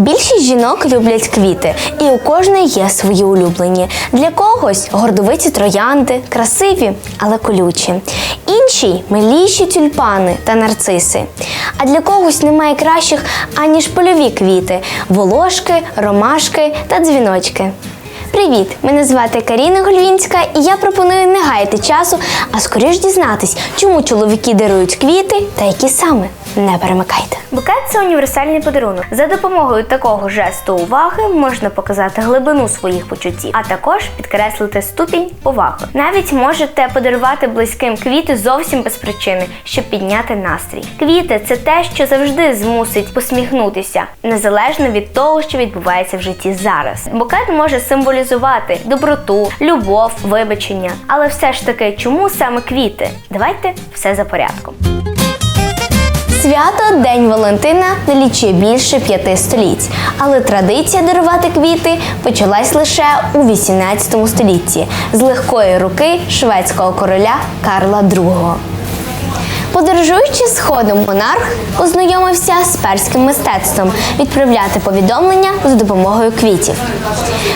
Більшість жінок люблять квіти, і у кожної є свої улюблені. Для когось гордовиті троянди, красиві, але колючі. Інші миліші тюльпани та нарциси. А для когось немає кращих аніж польові квіти волошки, ромашки та дзвіночки. Привіт! Мене звати Каріна Гольвінська, і я пропоную не гаяти часу, а скоріш дізнатись, чому чоловіки дарують квіти та які саме. Не перемикайте. Букет це універсальний подарунок. За допомогою такого жесту уваги можна показати глибину своїх почуттів, а також підкреслити ступінь поваги. Навіть можете подарувати близьким квіти зовсім без причини, щоб підняти настрій. Квіти це те, що завжди змусить посміхнутися, незалежно від того, що відбувається в житті зараз. Букет може символізувати доброту, любов, вибачення. Але все ж таки, чому саме квіти? Давайте все за порядком. Свято День Валентина налічує більше п'яти століть, але традиція дарувати квіти почалась лише у 18 столітті з легкої руки шведського короля Карла II. Подорожуючи сходом, монарх познайомився з перським мистецтвом відправляти повідомлення за допомогою квітів.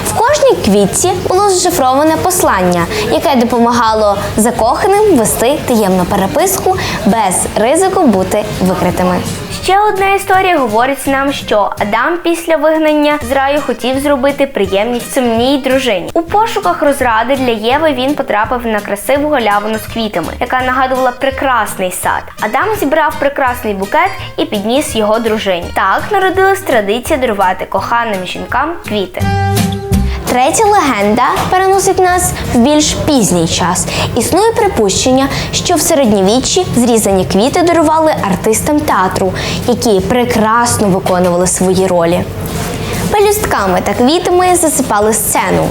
В кожній квітці було зашифроване послання, яке допомагало закоханим вести таємну переписку без ризику бути викритими. Ще одна історія говорить нам, що Адам після вигнання з раю хотів зробити приємність сумній дружині. У пошуках розради для Єви він потрапив на красиву галявину з квітами, яка нагадувала прекрасний сад. Адам зібрав прекрасний букет і підніс його дружині. Так народилась традиція дарувати коханим жінкам квіти. Третя легенда переносить нас в більш пізній час. Існує припущення, що в середньовіччі зрізані квіти дарували артистам театру, які прекрасно виконували свої ролі. Пелюстками та квітами засипали сцену.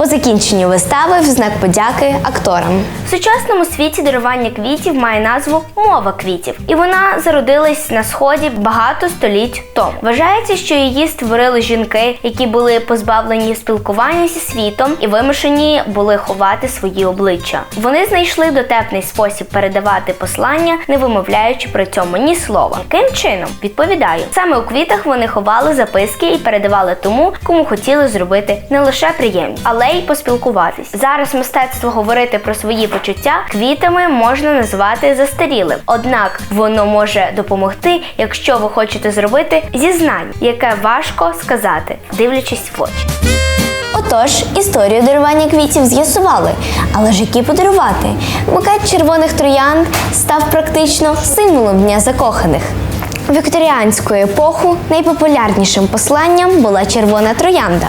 По закінченню вистави в знак подяки акторам. В сучасному світі дарування квітів має назву мова квітів, і вона зародилась на сході багато століть тому. Вважається, що її створили жінки, які були позбавлені спілкування зі світом і вимушені були ховати свої обличчя. Вони знайшли дотепний спосіб передавати послання, не вимовляючи при цьому ні слова. Яким чином відповідаю, саме у квітах вони ховали записки і передавали тому, кому хотіли зробити не лише приємність, але й поспілкуватись. Зараз мистецтво говорити про свої почуття квітами можна назвати застарілим. Однак воно може допомогти, якщо ви хочете зробити зізнання, яке важко сказати, дивлячись в очі. Отож, історію дарування квітів з'ясували. Але ж які подарувати? Букет червоних троянд став практично символом Дня закоханих. Вікторіанську епоху найпопулярнішим посланням була червона троянда.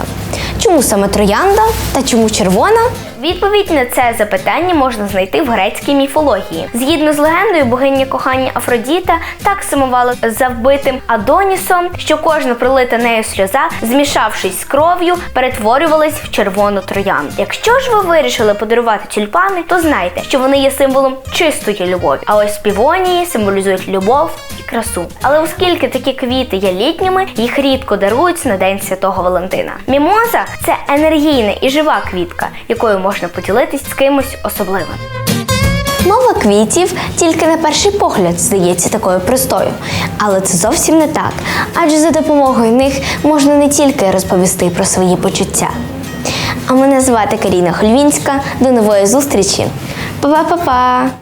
Чому саме троянда та чому червона? Відповідь на це запитання можна знайти в грецькій міфології. Згідно з легендою, богиня кохання Афродіта так сумувала за вбитим Адонісом, що кожна пролита нею сльоза, змішавшись з кров'ю, перетворювалась в червону троянду. Якщо ж ви вирішили подарувати тюльпани, то знайте, що вони є символом чистої любові. А ось півонії символізують любов і красу. Але оскільки такі квіти є літніми, їх рідко дарують на День Святого Валентина. Мімоза це енергійна і жива квітка, якою можна поділитись з кимось особливим. Мова квітів тільки на перший погляд здається такою простою, але це зовсім не так. Адже за допомогою них можна не тільки розповісти про свої почуття. А мене звати Каріна Хольвінська. До нової зустрічі. Па-па-па-па!